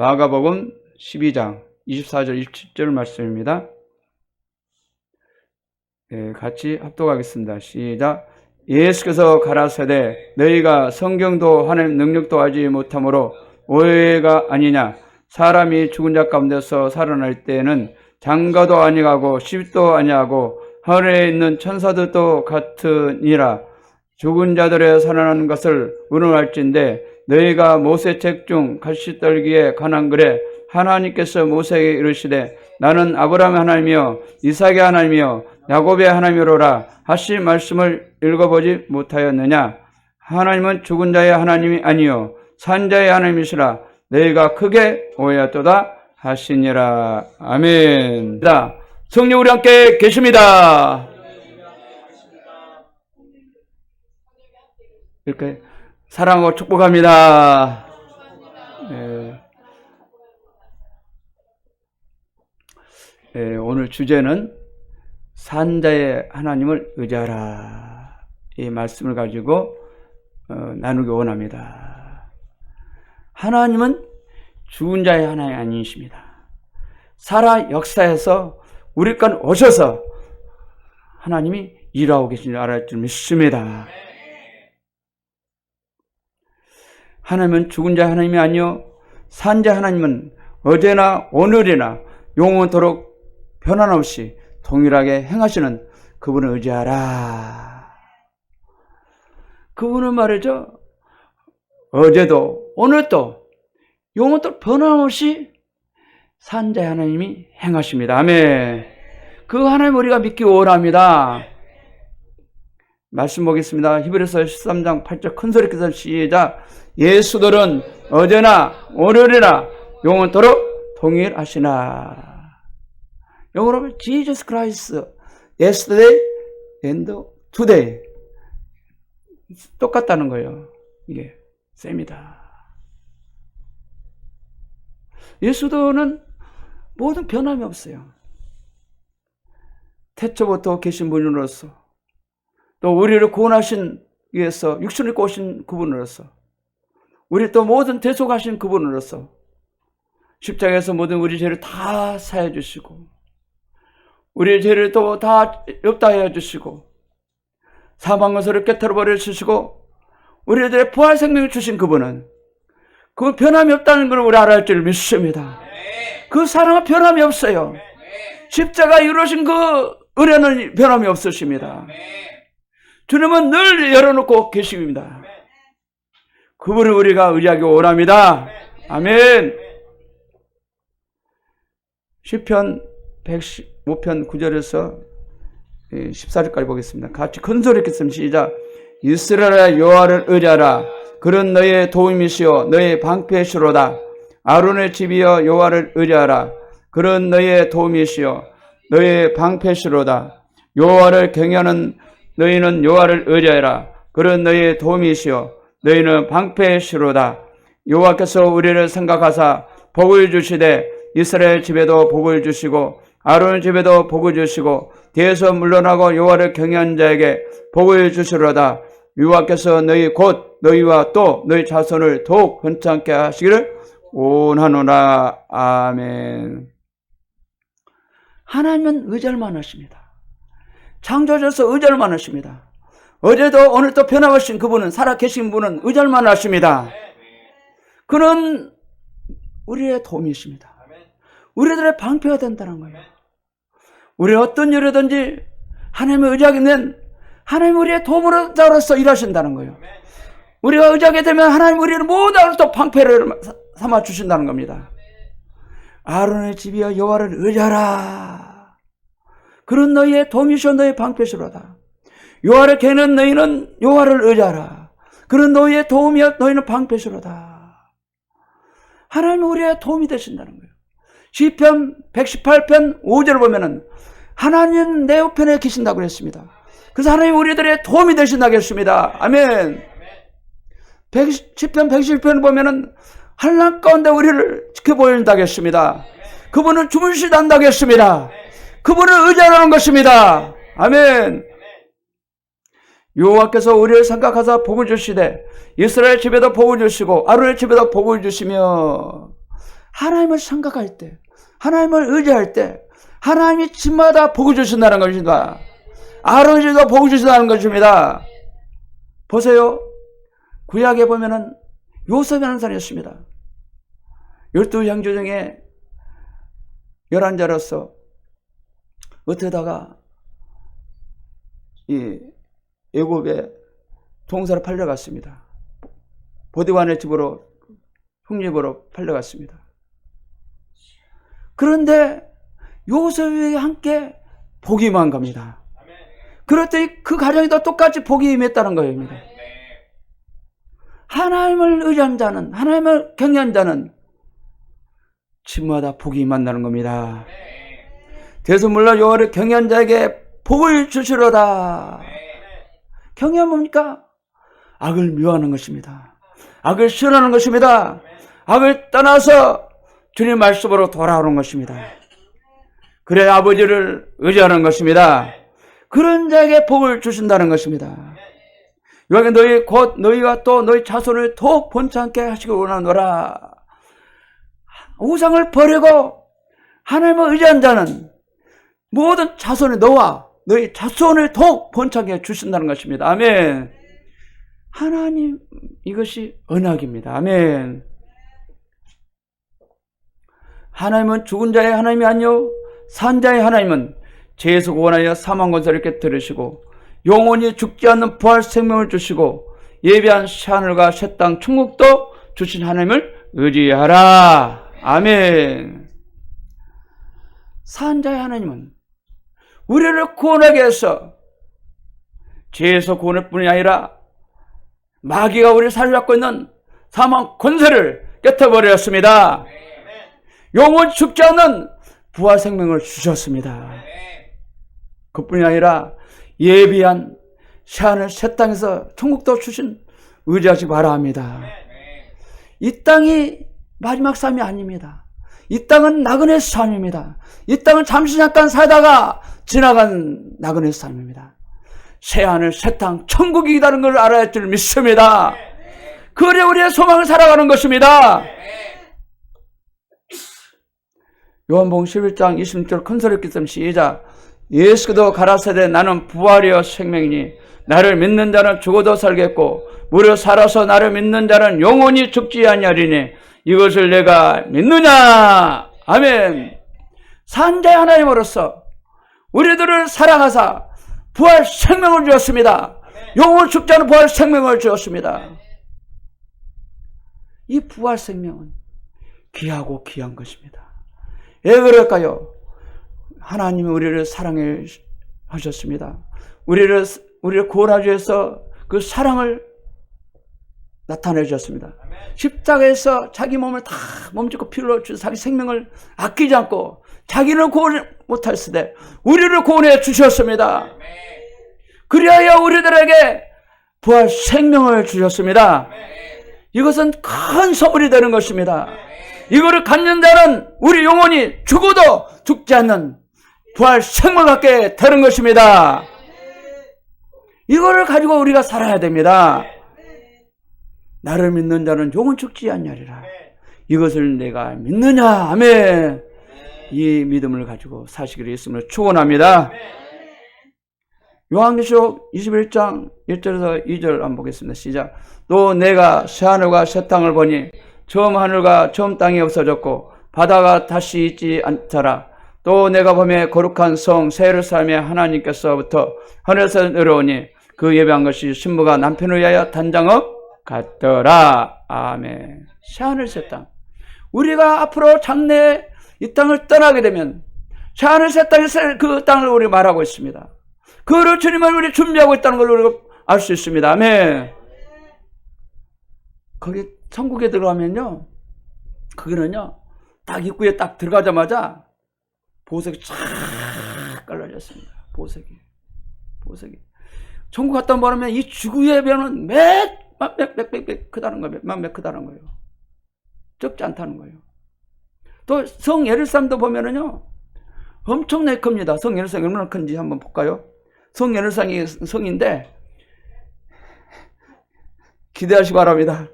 마가복음 12장 24절 27절 말씀입니다. 예, 같이 합독하겠습니다. 시작. 예수께서 가라사대 너희가 성경도 하나님 능력도 하지 못하므로 오해가 아니냐 사람이 죽은 자 가운데서 살아날 때에는 장가도 아니하고 십도 아니하고 하늘에 있는 천사들도 같으니라 죽은 자들의 살아나는 것을 의논할진대 너희가 모세 책 중 가시떨기에 관한 글에 하나님께서 모세에게 이르시되 나는 아브라함의 하나님이여 이삭의 하나님이여 야곱의 하나님이로라 하신 말씀을 읽어보지 못하였느냐? 하나님은 죽은 자의 하나님이 아니요 산자의 하나님이시라 너희가 크게 오해하도다 하시니라. 아멘. 자, 성령 우리 함께 계십니다. 이렇게 사랑하고 축복합니다 예. 예, 오늘 주제는 산자의 하나님을 의지하라 이 말씀을 가지고 어, 나누기 원합니다. 하나님은 죽은 자의 하나님 아니십니다. 살아 역사에서 우리 건 오셔서 하나님이 일하고 계신 줄 알을 줄 믿습니다. 하나님은 죽은 자 하나님이 아니요 산자 하나님은 어제나 오늘이나 영원토록 변함없이 동일하게 행하시는 그분을 의지하라. 그분은 말이죠. 어제도 오늘도 영원토록 변함없이 산자 하나님이 행하십니다. 아멘. 그 하나님 우리가 믿기 원합니다. 말씀 보겠습니다. 히브리서 13장 8절 큰 소리 켜서 시작. 예수들은 어제나 오늘이나 영원토록 동일하시나. 영어로 Jesus Christ yesterday and today 똑같다는 거예요. 이게 셉니다. 예수도는 모든 변함이 없어요. 태초부터 계신 분으로서 또 우리를 구원하신 위해서 육신을 꼬신 그분으로서 우리 또 모든 대속하신 그분으로서 십자가에서 모든 우리 죄를 다 사해 주시고 우리의 죄를 또다 없다해 주시고 사망 것을 깨뜨려 버려 주시고 우리들의 부활 생명을 주신 그분은 그 변함이 없다는 걸 우리 알아야 할 줄 믿습니다. 그 사랑은 변함이 없어요. 십자가 이루신 그 은혜는 변함이 없으십니다. 주님은 늘 열어놓고 계십니다. 그분을 우리가 의지하기 원합니다. 아멘. 시편 115편 9절에서 14절까지 보겠습니다. 같이 큰 소리 읽겠습니다. 시작. 이스라엘의 여호와를 의지하라. 그런 너의 도움이시요 너의 방패시로다. 아론의 집이여 여호와를 의지하라. 그런 너의 도움이시요 너의 방패시로다. 여호와를 경외하는 너희는 여호와를 의지하라. 그런 너의 도움이시요 너희는 방패시로다. 여호와께서 우리를 생각하사 복을 주시되 이스라엘 집에도 복을 주시고 아론 집에도 복을 주시고 뒤에서 물러나고 여호와를 경외한 자에게 복을 주시로다. 여호와께서 너희 곧 너희와 또 너희 자손을 더욱 번창케 하시기를 원하노라. 아멘. 하나님은 의절만 하십니다. 창조주에서 의절만 하십니다. 어제도 오늘도 변함없인 그분은 살아계신 분은 의절만 하십니다. 그는 우리의 도움이십니다. 우리들의 방패가 된다는 거예요. 우리 어떤 일이든지 하나님을 의지하게 된 하나님 우리의 도움으로서 일하신다는 거예요. 우리가 의지하게 되면 하나님 우리를 또 방패를 삼아 주신다는 겁니다. 아론의 집이여 여호와를 의지하라. 그런 너희의 도움이시오 너희의 방패시로다. 여호와를 개는 너희는 여호와를 의지하라. 그런 너희의 도움이여 너희는 방패시로다. 하나님 우리의 도움이 되신다는 거예요. 시편 118편 5절을 보면은 하나님 내 우편에 계신다고 그랬습니다. 그래서 하나님 우리들의 도움이 되신다고 했습니다. 아멘. 10편 110편을 보면은 한란 가운데 우리를 지켜보인다고 했습니다. 그분은 주무시단다고 했습니다. 그분을 의지하라는 것입니다. 아멘. 여호와께서 우리를 생각하사 복을 주시되 이스라엘 집에도 복을 주시고 아론의 집에도 복을 주시며 하나님을 생각할 때, 하나님을 의지할 때, 하나님이 집마다 복을 주신다는 것입니다. 아버지도 복을 주신다는 것입니다. 보세요. 구약에 보면은 요셉이라는 사람이었습니다. 열두 형제 중에 열한 자로서 어쩌다가 이 애굽에 동사로 팔려갔습니다. 보디관의 집으로 흉립으로 팔려갔습니다. 그런데 요셉이 함께 복이 임한 겁니다. 그랬더니 그 가정에도 똑같이 복이 임했다는 거입니다. 하나님을 의지한 자는, 하나님을 경외한 자는 집마다 복이 임한다는 겁니다. 대수물로 여호와를 경외한 자에게 복을 주시로다. 경외는 뭡니까? 악을 미워하는 것입니다. 악을 싫어하는 것입니다. 악을 떠나서 주님 말씀으로 돌아오는 것입니다. 그래 아버지를 의지하는 것입니다. 그런 자에게 복을 주신다는 것입니다. 여기 너희 곧 너희가 또 너희 자손을 더욱 번창케 하시길 원하노라. 우상을 버리고 하나님을 의지한 자는 모든 자손의 너와 너희 자손을 더욱 번창해 주신다는 것입니다. 아멘. 하나님 이것이 언약입니다. 아멘. 하나님은 죽은 자의 하나님이 아니요 산 자의 하나님은 죄에서 구원하여 사망 권세를 이렇게 들으시고 영원히 죽지 않는 부활 생명을 주시고 예비한 새하늘과 새 땅 천국도 주신 하나님을 의지하라. 아멘. 산 자의 하나님은 우리를 구원하게 해서 죄에서 구원할 뿐이 아니라 마귀가 우리를 살려잡고 있는 사망 권세를 깨터버렸습니다. 영원 죽지 않는 부활 생명을 주셨습니다. 그뿐이 아니라 예비한 새하늘 새 땅에서 천국도 주신 의지하지 말아 합니다. 이 땅이 마지막 삶이 아닙니다. 이 땅은 나그네 삶입니다. 이 땅은 잠시 잠깐 살다가 지나간 나그네 삶입니다. 새하늘 새 땅 천국이 기다리는 걸 알아야 할 줄 믿습니다. 그래 우리의 소망을 살아가는 것입니다. 요한복음 11장 26절 큰 소리 기씀 시작 예수도 가라사대 나는 부활이요 생명이니 나를 믿는 자는 죽어도 살겠고 무려 살아서 나를 믿는 자는 영원히 죽지 아니하리니 이것을 내가 믿느냐? 아멘. 산자의 하나님으로서 우리들을 사랑하사 부활 생명을 주었습니다. 영원 죽지 않은 부활 생명을 주었습니다. 이 부활 생명은 귀하고 귀한 것입니다. 왜 그럴까요? 하나님이 우리를 사랑해 하셨습니다. 우리를, 우리를 구원하기 위해서 그 사랑을 나타내 주셨습니다. 십자가에서 자기 몸을 다 몸짓고 피를 주셔서 자기 생명을 아끼지 않고 자기는 구원 못했을 때 우리를 구원해 주셨습니다. 그리하여 우리들에게 부활 생명을 주셨습니다. 이것은 큰 선물이 되는 것입니다. 이거를 갖는 자는 우리 영혼이 죽어도 죽지 않는 부활 생물 갖게 되는 것입니다. 이거를 가지고 우리가 살아야 됩니다. 나를 믿는 자는 영원 죽지 않냐리라. 이것을 내가 믿느냐? 아멘. 이 믿음을 가지고 사시기를 예수님을 축원합니다. 요한계시록 21장 1절에서 2절 한번 보겠습니다. 시작. 또 내가 새 하늘과 새 땅을 보니 처음 하늘과 처음 땅이 없어졌고 바다가 다시 있지 않더라. 또 내가 보매 거룩한 성 세르살렘의 하나님께서부터 하늘에서 내려오니 그 예배한 것이 신부가 남편을 위하여 단장업 같더라. 아멘. 새하늘 새 땅. 우리가 앞으로 장래 이 땅을 떠나게 되면 새하늘 새 땅에서 그 땅을 우리 말하고 있습니다. 그를 주님을 우리 준비하고 있다는 걸 우리가 알 수 있습니다. 아멘. 거기 천국에 들어가면요. 거기는요. 딱 입구에 딱 들어가자마자 보석이 쫙 깔려졌습니다. 보석이. 보석이. 천국 갔다 말하면 이 지구의 변은 몇몇몇몇 크다는 거예요. 몇몇 크다는 거예요. 적지 않다는 거예요. 또 성 예루살렘도 보면은요. 엄청나게 큽니다. 성 예루살렘 얼마나 큰지 한번 볼까요? 성 예루살렘이 성인데 기대하시기 바랍니다.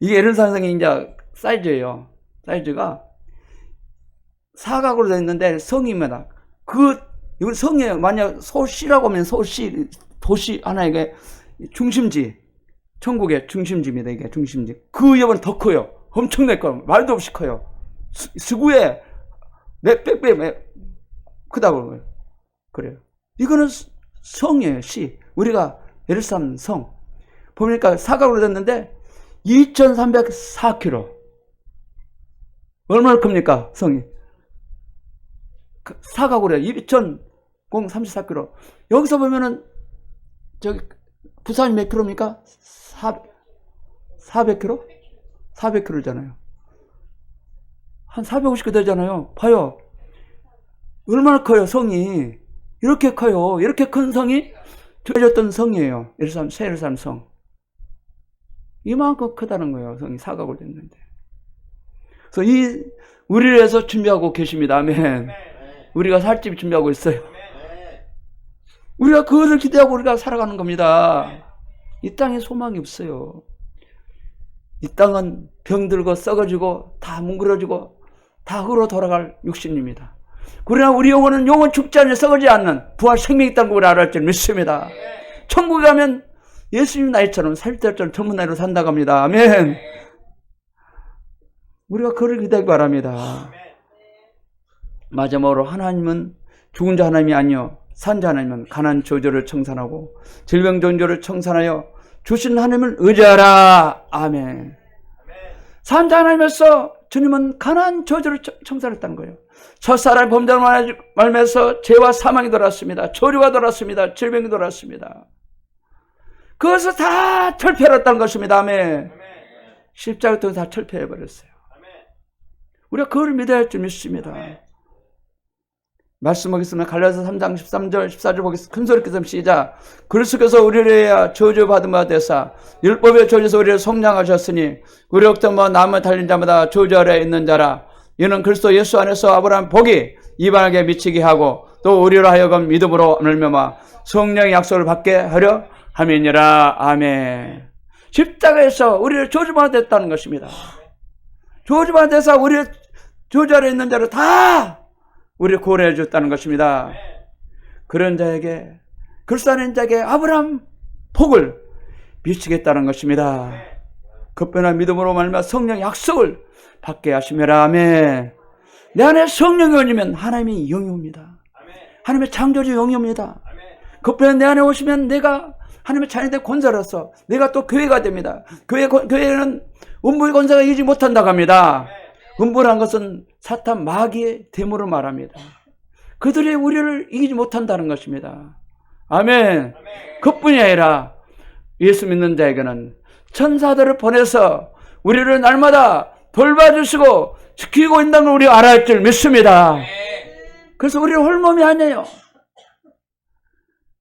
이게 예루살렘이 이제 사이즈예요. 사이즈가 사각으로 되어 있는데 성입니다. 그 이건 성이에요. 만약 소시라고 하면 소시 도시 하나의 중심지 천국의 중심지입니다. 이게 중심지. 그 옆은 더 커요. 엄청날 거 말도 없이 커요. 스- 스구에 몇 백 배 몇- 크다고 그래요. 이거는 스- 성이에요. 시. 우리가 예루살렘 성 보니까 사각으로 됐는데 2,304km. 얼마나 큽니까 성이? 그 사각으로 해. 2,034km. 여기서 보면은 저기 부산이 몇 킬로입니까? 4, 400km? 400km잖아요. 한 450km 되잖아요. 봐요. 얼마나 커요, 성이. 이렇게 커요. 이렇게 큰 성이 되어졌던 성이에요. 예루살렘, 새 예루살렘 성. 이만큼 크다는 거예요. 성이 사각으로 됐는데. 그래서 이, 우리를 위해서 준비하고 계십니다. 아멘. 우리가 살집 준비하고 있어요. 우리가 그것을 기대하고 우리가 살아가는 겁니다. 이 땅에 소망이 없어요. 이 땅은 병들고 썩어지고 다 뭉그러지고 다 흙으로 돌아갈 육신입니다. 그러나 우리 영혼은 영혼 죽지 않는 썩어지 않는 부활 생명이 있다는 걸 알을 줄 믿습니다. 천국에 가면 예수님 나이처럼 살 때처럼 젊은 나이로 산다고 합니다. 아멘. 우리가 그를 기대하기 바랍니다. 마지막으로 하나님은 죽은 자 하나님이 아니요 산자 하나님은 가난 저주를 청산하고 질병 전조를 청산하여 주신 하나님을 의지하라. 아멘. 산자 하나님에서 주님은 가난 저주를 청- 청산했다는 거예요. 첫사람 범죄를 말면서 죄와 사망이 돌았습니다. 조류가 돌았습니다. 질병이 돌았습니다. 그것을 다 철폐했다는 것입니다. 아멘. 십자가 통해서 다 철폐해버렸어요. 우리가 그걸 믿어야 할 줄 믿습니다. 말씀하겠습니다. 갈라서 3장 13절 14절 보겠습니다. 큰 소리 께서 시작. 그리스도께서 우리를 위하여 저주 받은 바 되사 율법의 저주에서 우리를 속량하셨으니 우리 억정과 남을 달린 자마다 저주 아래 있는 자라 이는 그리스도 예수 안에서 아브라함 복이 이방에게 미치게 하고 또 우리로 하여금 믿음으로 늘며마 성령의 약속을 받게 하려 함이니라 아멘 십자가에서 우리를 저주받았다는 것입니다 저주받아서 우리를 저주 아래 있는 자를 다 우리를 구원해 줬다는 것입니다. 그런 자에게 글사는 자에게 아브라함 복을 미치겠다는 것입니다. 급변한 믿음으로 말미암아 성령 약속을 받게 하시며라 아멘. 내 안에 성령이 오시면 하나님이 영이 옵니다. 하나님의 창조주 영이 옵니다. 급변한 내 안에 오시면 내가 하나님의 자녀된 권사로서 내가 또 교회가 됩니다. 교회 교회는 음부의 권사가 이기지 못한다고 합니다. 음부란 것은 사탄 마귀의 대물을 말합니다. 그들이 우리를 이기지 못한다는 것입니다. 아멘. 그뿐이 아니라 예수 믿는 자에게는 천사들을 보내서 우리를 날마다 돌봐주시고 지키고 있다는 걸 우리 알아야 할 줄 믿습니다. 그래서 우리는 홀몸이 아니에요.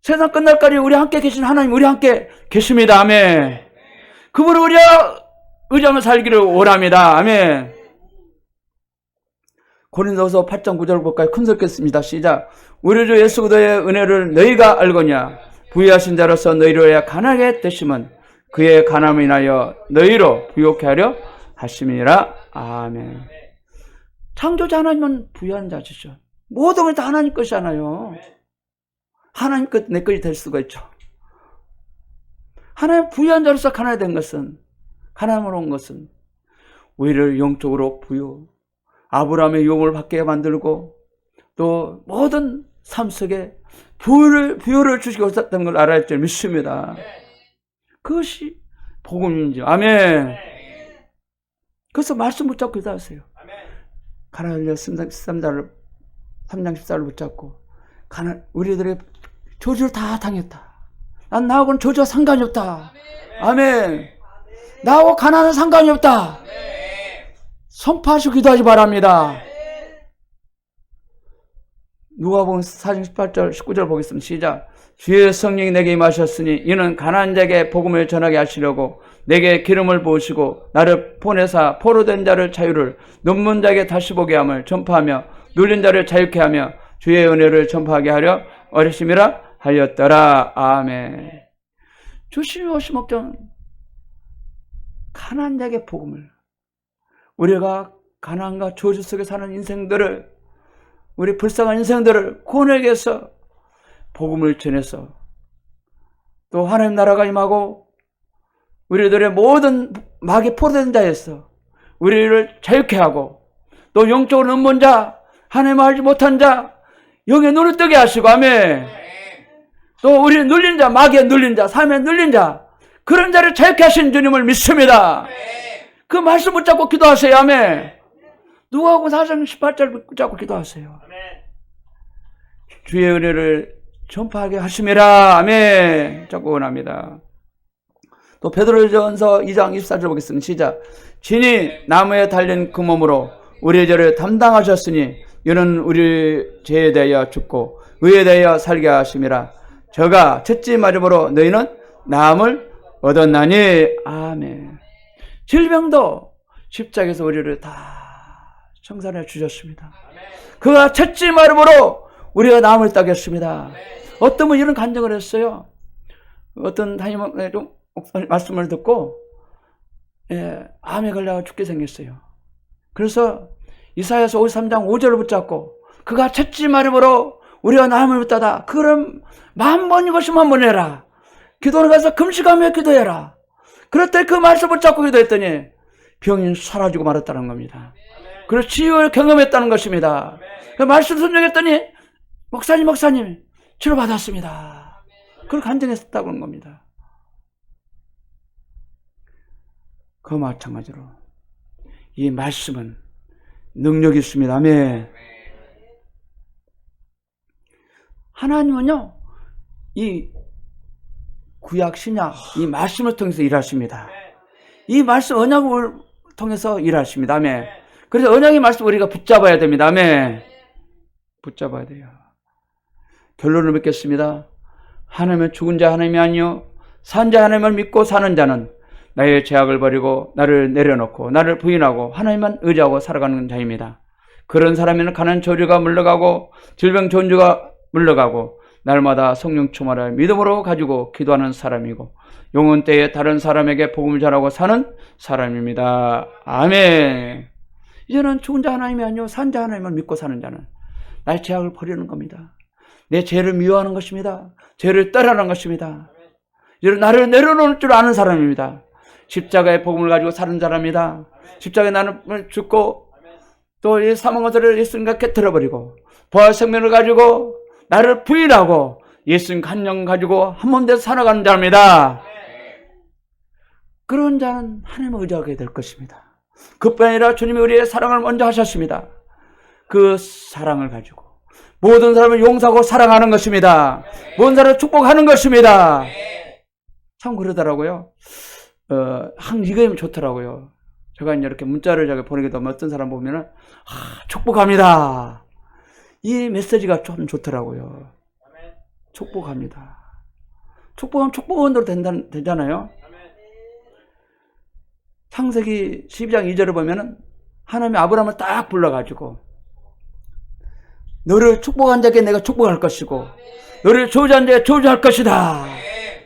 세상 끝날까지 우리 함께 계신 하나님 우리 함께 계십니다. 아멘. 그분을 우리가 의지하며 살기를 원합니다. 아멘. 고린도서 8장 9절 볼까요? 큰 소리겠습니다. 시작. 우리 주 예수 그리스도의 은혜를 너희가 알거냐? 부유하신 자로서 너희로 해야 가난하게 되심은 그의 가남을 인하여 너희로 부욕해 하려 하심이니라. 아멘. 창조자 하나님은 부유한 자시죠. 모든 걸 다 하나님 것이잖아요. 하나님 것, 내 것이 될 수가 있죠. 하나님 부유한 자로서 가난하게 된 것은, 가난으로 온 것은, 우리를 영적으로 부유, 아브라함의 용을 받게 만들고 또 모든 삶 속에 부유를, 부유를 주시고 있었던 걸 알아야 할 줄 믿습니다. 그것이 복음인지. 아멘. 그래서 말씀 붙잡고 기도하세요. 가나안의 13장을 3장 14를 붙잡고 가나 우리들의 저주를 다 당했다. 난 나하고는 저주와 상관이 없다. 아멘. 나하고 가난은 상관이 없다. 선포하시고 기도하지 바랍니다. 누가복음 4장 18절 19절 보겠습니다. 시작. 주의 성령이 내게 임하셨으니 이는 가난한 자에게 복음을 전하게 하시려고 내게 기름을 부으시고 나를 보내사 포로된 자를 자유를 눈문 자에게 다시 보게 함을 전파하며 눌린 자를 자유케 하며 주의 은혜를 전파하게 하려 어리심이라 하였더라. 아멘. 주심이 오시 목적 가난한 자에게 복음을 우리가 가난과 저주 속에 사는 인생들을 우리 불쌍한 인생들을 구원하기 위해서 복음을 전해서 또 하나님 나라가 임하고 우리들의 모든 마귀 포로된 자에서 우리를 자유케 하고 또 영적으로 눈먼 자, 하나님 알지 못한 자, 영에 눈을 뜨게 하시고 아멘. 또 우리 눌린 자, 마귀에 눌린 자, 삶에 눌린 자, 그런 자를 자유케 하신 주님을 믿습니다. 그 말씀 붙잡고 기도하세요. 아멘. 누구하고 사장 18절 붙잡고 기도하세요. 주의 은혜를 전파하게 하심이라. 아멘. 자꾸 원합니다. 또 베드로전서 2장 24절 보겠습니다. 시작. 진이 나무에 달린 그 몸으로 우리의 죄를 담당하셨으니 이는 우리 죄에 대하여 죽고 의에 대하여 살게 하심이라. 저가 첫째 말음으로 너희는 나음을 얻었나니 아멘. 질병도 십자가에서 우리를 다 청산해 주셨습니다. 그가 첫째 말음으로 우리가 나음을 따겠습니다. 어떤 분 이런 간증을 했어요. 어떤 담임 좀 말씀을 듣고 예, 암에 걸려 죽게 생겼어요. 그래서 이사야서 53장 5절을 붙잡고 그가 첫째 말음으로 우리가 나음을 붙다다. 그럼 만 번 이 것이 만 번 해라. 기도를 가서 금식하며 기도해라. 그럴 때그 말씀 붙잡고 기도했더니 병이 사라지고 말았다는 겁니다. 그래서 치유를 경험했다는 것입니다. 그 말씀 순종했더니 목사님 목사님 치료받았습니다. 그걸 간증했다는 겁니다. 그 마찬가지로 이 말씀은 능력이 있습니다. 아멘. 하나님은요, 이 구약, 신약, 이 말씀을 통해서 일하십니다. 이 말씀, 언약을 통해서 일하십니다. 아멘. 그래서 언약의 말씀 우리가 붙잡아야 됩니다. 아멘. 붙잡아야 돼요. 결론을 맺겠습니다. 하나님은 죽은 자 하나님이 아니요. 산 자 하나님을 믿고 사는 자는 나의 죄악을 버리고 나를 내려놓고 나를 부인하고 하나님만 의지하고 살아가는 자입니다. 그런 사람에는 가난 조류가 물러가고 질병 존주가 물러가고 날마다 성령 충만을 믿음으로 가지고 기도하는 사람이고 영혼 때에 다른 사람에게 복음을 전하고 사는 사람입니다. 아멘. 이제는 죽은 자 하나님이 아니요 산 자 하나님을 믿고 사는 자는 나의 죄악을 버리는 겁니다. 내 죄를 미워하는 것입니다. 죄를 떠나는 것입니다. 이제는 나를 내려놓을 줄 아는 사람입니다. 십자가의 복음을 가지고 사는 사람이다. 십자가에 나는 죽고 또 이 사망 것을 예수님과 깨뜨려버리고 부활 생명을 가지고 나를 부인하고 예수님 간영 가지고 한 몸 돼서 살아가는 자입니다. 그런 자는 하나님을 의지하게 될 것입니다. 그뿐 아니라 주님이 우리의 사랑을 먼저 하셨습니다. 그 사랑을 가지고 모든 사람을 용서하고 사랑하는 것입니다. 모든 사람을 축복하는 것입니다. 참 그러더라고요. 어, 항 이거 좋더라고요. 제가 이렇게 문자를 보내게 되면 어떤 사람 보면은, 아, 축복합니다. 이 메시지가 좀 좋더라고요. 축복합니다. 축복하면 축복한 대로 된다, 되잖아요. 창세기 12장 2절을 보면은, 하나님이 아브라함을 딱 불러가지고, 너를 축복한 자에게 내가 축복할 것이고, 너를 저주한 자에게 저주할 것이다.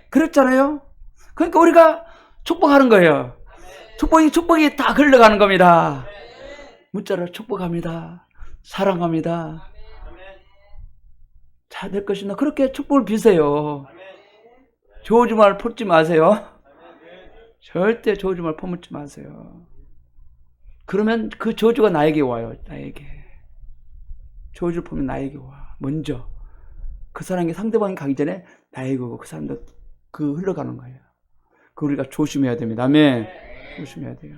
그랬잖아요. 그러니까 우리가 축복하는 거예요. 축복이 축복이 다 흘러가는 겁니다. 문자로 축복합니다. 사랑합니다. 잘될 것이다. 그렇게 축복을 비세요. 저주말 품지 마세요. 절대 저주말 품지 마세요. 그러면 그 저주가 나에게 와요. 나에게. 저주를 품면 나에게 와. 먼저. 그 사람이 상대방이 가기 전에 나에게 오고 그 사람도 그 흘러가는 거예요. 그 우리가 조심해야 됩니다. 아멘. 조심해야 돼요.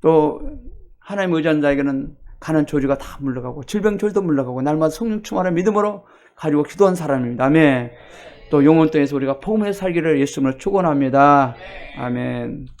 또 하나님 의지하는 자에게는 가는 조지가 다 물러가고 질병 조지도 물러가고 날마다 성령 충만한 믿음으로 가지고 기도한 사람입니다. 아멘. 또 영혼 땅에서 우리가 복음의 살기를 예수님을 축원합니다. 아멘.